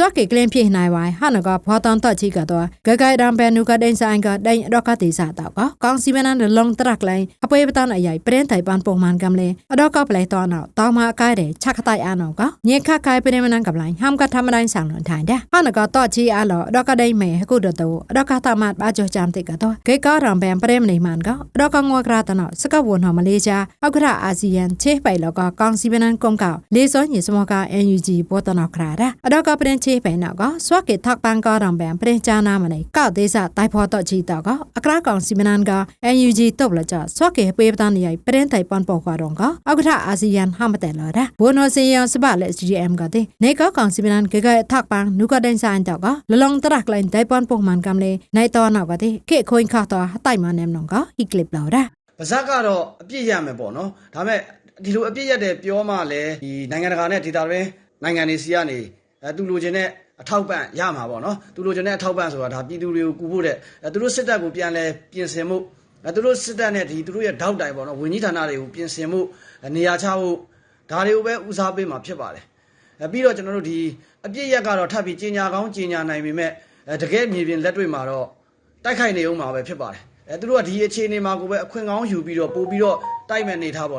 စွာကေကလင်းပြေနိုင်ဝိုင်ဟာနကဖောတန်တချီကတော့ဂဂိုင်ရံဘန်နုကဒိန်ဆိုင်ကဒိန်တော့ကတိစားတော့ကကောင်စီမနန်လုံတရက်လိုင်းအပွဲပတန်အယိုင်ပရင်တိုင်ပန်ပုံမှန်ကမလဲအတော့ကပလဲတော့နော်တောင်းမအကိုင်တဲ့ချက်ခတိုင်အနောကညခခိုင်ပရင်မနန်ကပလိုင်းဟမ်ကထမတိုင်းဆောင်လွန်ထိုင်တဲ့ဟာနကတော့ချီအလောအတော့ကဒိန်မဲဟကုဒတော့အတော့ကတမတ်ဘာကြောချမ်တိကတော့ဂေကာရံဘန်ပရင်မနေမှန်ကအတော့ကငွာကရတနော်စကဝနမလေးရှားအောက်ကရအာဆီယံချေပိုင်လောကကောင်စီမနန်ကုံကောက်လေစောညစမောက NUG ဘောတနော်ခရာဒါအတော့ကပရင်ချေပိုင်နော်ကစွာကေထောက်ပန်ကရံဘန်ပရင်ချာနာမနေကောက်သေးစားတိုင်ဖောတော့ချီတော့ကအကရကောင်စီမနန်က NUG တော့လကြစွာကေပေးပတန်နေပရင်တိုင်ပန်ပေါ်ခွာတော့ကအောက်ကရအာဆီယံဟာမတဲလာဒါဘိုနိုစီယံစပါလက် GM ကတဲ့နေကကောင်စီမနန်ကေကထောက်ပန်နုကဒန်ဆိုင်တော့ကလလုံတရက်လိုင်းတိုင်ပန်ပေါ်မှန်ကမ်လေနိုင်တော့နောက်ကတဲ့ခေခွင်ခါတော့တိုင်မနေမနောကဟိကလစ်လာဒါပါဇက်ကတော့အပြစ်ရမယ်ပေါ့နော်ဒါပေမဲ့ဒီလိုအပြစ်ရက်တယ်ပြောမှလည်းဒီနိုင်ငံတကာနဲ့ဒေတာတွင်နိုင်ငံတွေစီကနေ အဲသူလိုချင်တဲ့အထောက်ပံ့ရမှာပေါ့နော်သူလိုချင်တဲ့အထောက်ပံ့ဆိုတာဒါပြည်သူတွေကိုကူဖို့တဲ့အဲသူတို့စစ်တပ်ကိုပြန်လဲပြင်ဆင်မှုအဲသူတို့စစ်တပ်နဲ့ဒီသူတို့ရဲ့ထောက်တိုင်ပေါ့နော်ဝန်ကြီးဌာနတွေကိုပြင်ဆင်မှုနေရာချဖို့ဒါတွေကိုပဲဦးစားပေးမှာဖြစ်ပါတယ်အဲပြီးတော့ကျွန်တော်တို့ဒီအပြစ်ရက်ကတော့ထပ်ပြီးကြီးညာကောင်းကြီးညာနိုင်ပေမဲ့အဲတကယ်မြေပြင်လက်တွေ့မှာတော့တိုက်ခိုက်နေအောင်မှာပဲဖြစ်ပါတယ်အဲသူတို့ကဒီအခြေအနေမှာကိုပဲအခွင့်ကောင်းယူပြီးတော့ပို့ပြီးတော့တိုက်မဲ့နေထားပါ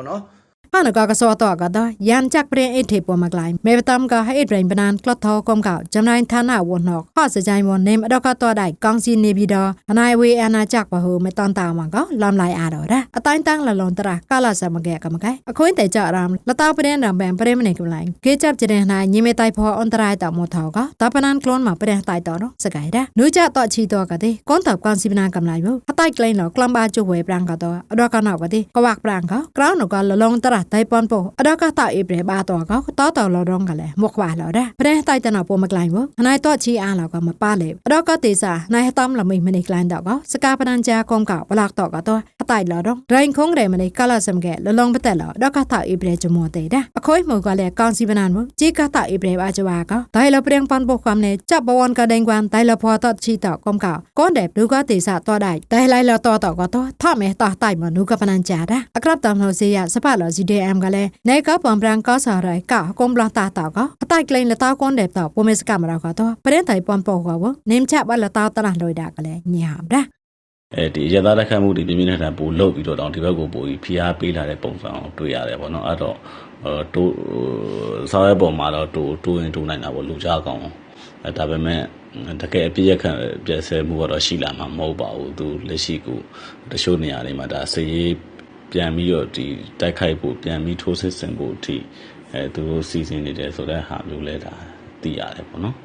អនកកសវតកដយ៉ាងចាក់ព្រៀងអេធេពមក្លៃមេបតំកហេប្រេងបណានក្លត់ថកុំកោចំណៃឋានៈវណកខសចៃមននេមដកតដៃកងស៊ីនេប៊ីដអណៃវេអណាចាក់បហូមេតនតាមកោឡំឡៃអាដរ៉ាអតៃតាំងលលនត្រាកាលាសមកែកំកែអខុញតេចរ៉ាមលតោព្រៀងរំបែមព្រៀងមនេកំឡៃគេចាប់ចរិះណៃញីមេតៃផអន្តរាយតមថកតបណានក្លូនមកព្រះតៃតរសកៃរ៉ានុចាតតឈីតកទេកូនតបកងស៊ីបណាកំឡៃវ ต้ไกลหนอกลางบาจูหวยปรางกะตัวอดอกะหนอกว่าที่กวักปรางเขากล้าหนอกะละลงตลาดไตปอนโปอดอกะต่ออีเปรบาตัวเขาต่อต่อลอรองกันเลยหมกว่าเราได้ประเดี๋ยวไตจะหนอปูมาไกลวะนายตัวชีอาเราก็มาป้าเลยอดอกะตีสานายต้อมละมีมันอีกลานดอกเขาสกาปนันจากมเก่าปลากตอกตัวไตหลอรองไรงคงเรมันอีกาลาสมแกละลงไปแต่เราดอกะต่ออีเปรจมัวเตะได้อคอยหวกะแหลยกองสีปนานวะจีกะต่ออีเปรบาจวาเขาไตเราเปรียงปอนโปความเลยจับบวรกะเดงวันไตเราพอต่อชีต่อกมเก่าก้อนเด็บดูก็ตีสาต่อได้ไตတာအေဘရဘာကြွားကဒိုင်လပရင်ပန်ပိုကွမ်နေချက်ဘဝန်ကဒင်ကွမ်ဒိုင်လဖောတော့ချီတော့ကွန်ကကွန်တယ်ဘလူကတေစာတော့ဒိုင်ဒိုင်လိုက်လောတော့တော့ကတော့ထမဲတာတိုင်မနုကပနန်ကြာဒါအကရပ်တမ်လို့စေရစပါလော GDM ကလည်းနေကပန်ပရန်ကဆာရိုင်ကကွန်ဘလာတာတော့ကအတိုက်ကလိန်လတောက်ကွန်တယ်တော့ပိုမစ်ကမရာကတော့ပရင်တိုင်ပွန်ပေါ်ကဝနင်းချက်ဘလတောက်တရလွိတာကလည်းညာဒါအဲဒီရသားလက်ခတ်မှုတွေပြင်းပြင်းထန်ထန်ပို့လုပ်ပြီးတော့တောင်ဒီဘက်ကိုပို့ပြီးဖိအားပေးလာတဲ့ပုံစံကိုတွေ့ရတယ်ပေါ့နော်အဲ့တော့အဲတိုးစားရဲပုံမှာတော့တိုးတိုးရင်တိုးနိုင်တာပေါ့လူကြားကောင်းအဲ ဒါပေမဲ့တကယ်အပြည့်ရခံပြည့်စဲမှုကတော့ရှိလာမှာမဟုတ်ပါဘူးသူလက်ရှိကိုတချို့နေရာတွေမှာဒါစရေးပြန်ပြီးတော့ဒီတိုက်ခိုက်ဖို့ပြန်ပြီးထိုးစစ်ဆင်ဖို့အထိအဲသူတို့စီစဉ်နေတယ်ဆိုတဲ့ဟာမျိုးလဲဒါသိရတယ်ပေါ့နော်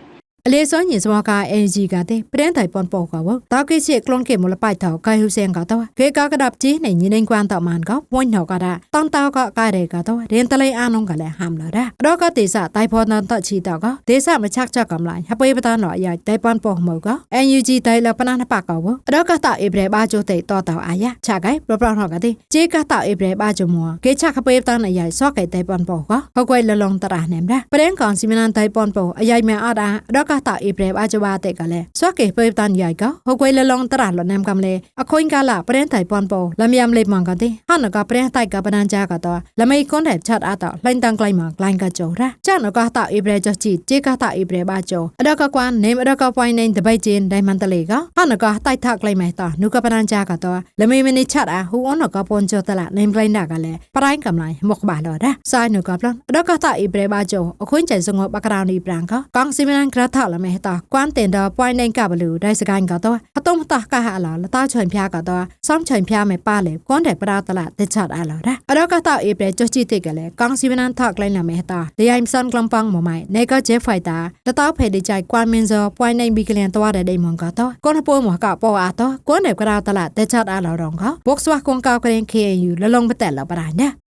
အလေးစောညင်စမက NG ကတဲ့ပရင်တိုင်ပွန်ပေါ်ကဝတောက်ကိစီကလွန်ကေမလပိုက်တော့ကိုင်ဟုစင်ကတော့ခေကကဒပ်ကြီးနေညနေကွမ်တော့မန်ကပွင့်တော့ကတာတန်တောက်ကကားရဲကတော့ရင်တလေးအနုံကလည်းဟမ်လာတာအတော့ကတေစာတိုင်ဖော်နန်တော့ချီတော့ကဒေစာမချက်ချက်ကမလိုက်ဟပွေးပတန်းတော့အရာတိုင်ပွန်ပေါ်မောက NUG တိုင်လပနာနပကောဝအတော့ကတာအေဘရဲဘာကျိုတေတော့တော့အာရချကိုင်ပရပရတော့ကတဲ့ဂျေကတာအေဘရဲဘာကျမောကေချက်ခပွေးပတန်းအရာစော့ကေတိုင်ပွန်ပေါ်ကဟောက်ကွယ်လလုံးတရာနေမလားပရင်ကောင်စီမနန်တိုင်ပွန်ပေါ်အရာမဲအားတာအတော့ កាតាអ៊ីប្រេបអាចវ៉ាតេកលែសវកេពេបតានយ៉ៃកោហកុយលឡងតរ៉ាលណាំកំលែអខុញកាលាប្រេនតៃប៉ុនពោលំយ៉ាំលេបម៉ងកទេហនកប្រេតៃកបណានចាកតលមៃកុនរ៉ែឆាត់អតលែងតាំងក្លៃម៉ងក្លែងកចោរ៉ាចានកតាអ៊ីប្រេចជីជីកតាអ៊ីប្រេបាចោអដកកួននេមអដកកវ៉ៃណេនតបៃជេនដៃម៉ាន់តលេកោហនកតៃថាក្លៃម៉ែតនុកបណានចាកតលមៃមេនីឆាត់អាហ៊ូអនកពនចោតឡានេមក្លៃណាកលែប្រៃកំឡៃមកបាឡរ៉ាសៃនុកប្លនអដកតាអ៊ីប្រេបាចោអខុញចៃសងបកราวនីប្រាំងកកងស៊ីមេណានក្រថាပရန်ကကောင်စီမန်ကရထလမဲ့တော့ကွမ်တင်တော့ပွိုင်းနေကဘလူဒိုင်စကိုင်းကတော့အတုံးတကဟာလာလတာချွန်ဖျားကတော့စောင်းချွန်ဖျားမဲ့ပါလေကွန်တဲ့ပရာတလာတချတ်အားလာဒါအတော့ကတာအေဘရဲချချီတိကလည်းကောင်စီမန်ထကလိုက်လာမဲ့တော့ဒီအိမ်ဆန်ကလမ်ပန်းမမိုင်နေကဂျေဖိုက်တာတတောက်ဖဲဒီချိုင်ကွမ်မင်ဇောပွိုင်းနေဘီကလန်တော့တဲ့ဒိမွန်ကတော့ကွန်ပိုမကပေါ်အားတော့ကွန်တဲ့ပရာတလာတချတ်အားလာတော့ကဘော့စ်ဝါကွန်ကောက်ကရင် KNU လလုံးပတက်လာပရာညာ